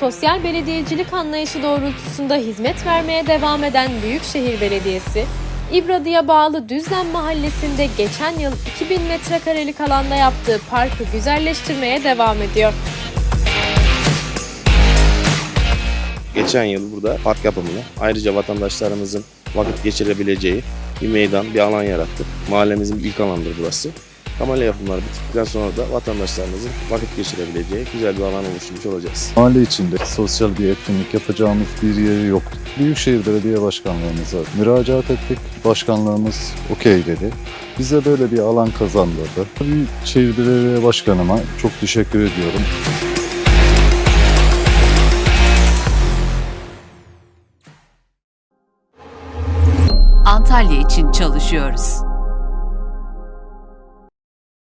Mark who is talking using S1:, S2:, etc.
S1: sosyal belediyecilik anlayışı doğrultusunda hizmet vermeye devam eden Büyükşehir Belediyesi, İbradı'ya bağlı Düzlem Mahallesi'nde geçen yıl 2000 metrekarelik alanda yaptığı parkı güzelleştirmeye devam ediyor.
S2: Geçen yıl burada park yapımını ayrıca vatandaşlarımızın vakit geçirebileceği bir meydan, bir alan yarattık. Mahallemizin ilk alanıdır burası. Kamelya yapımları bittikten sonra da vatandaşlarımızın vakit geçirebileceği güzel bir alan oluşturmuş olacağız.
S3: Mahalle içinde sosyal bir etkinlik yapacağımız bir yeri yok. Büyükşehir Belediye Başkanlığımıza müracaat ettik. Başkanlığımız okey dedi. Bize böyle bir alan kazandırdı. Büyükşehir Belediye Başkanıma çok teşekkür ediyorum.
S4: Antalya için çalışıyoruz.